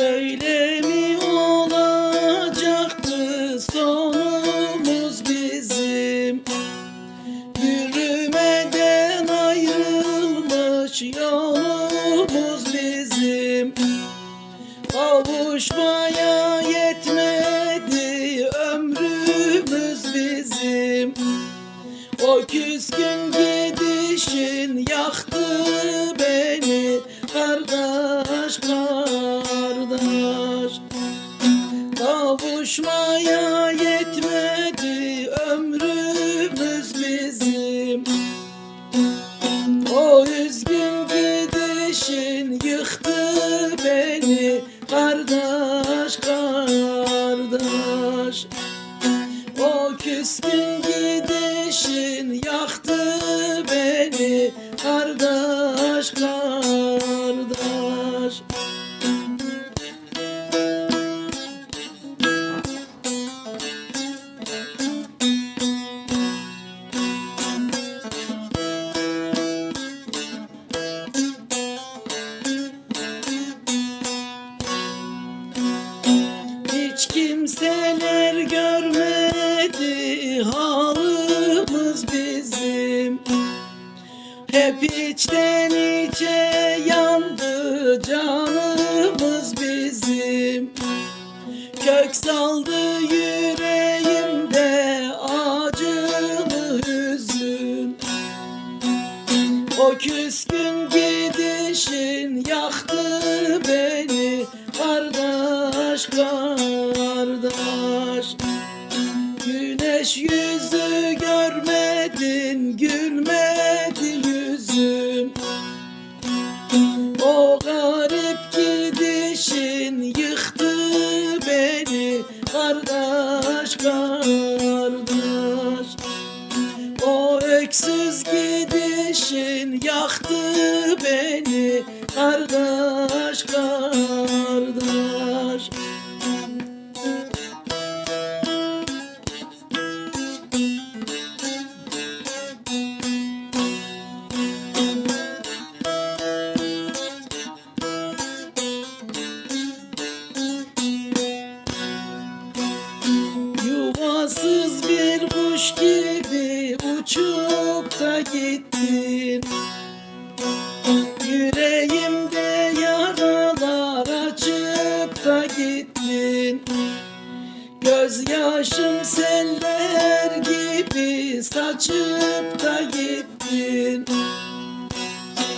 Böyle mi olacaktı sonumuz bizim? Yürümeden ayrılmış yolumuz bizim. Kavuşmaya yetmedi ömrümüz bizim. O küskün gidişin yaktı beni Kardeş kardeş Kavuşmaya yetmedi ömrümüz bizim. O üzgün gidişin yıktı beni Kardeş kardeş. O küskün gidişin yaktı beni Kardeş Hiç kimseler görmedi halımız bizim. Hep içten içe yandı canımız bizim. Kök saldı yüreğimde acılı hüzün. O küskün gidişin yaktı beni Kardeş kardeş Güneş yüzü görmedin Gülmedi yüzün. O garip gidişin yıktı beni Kardeş kardeş. O öksüz gidişin yaktı beni kardeş kardeş gibi uçup da gittin. Yüreğimde yaralar açıp da gittin. Gözyaşım seller gibi saçıp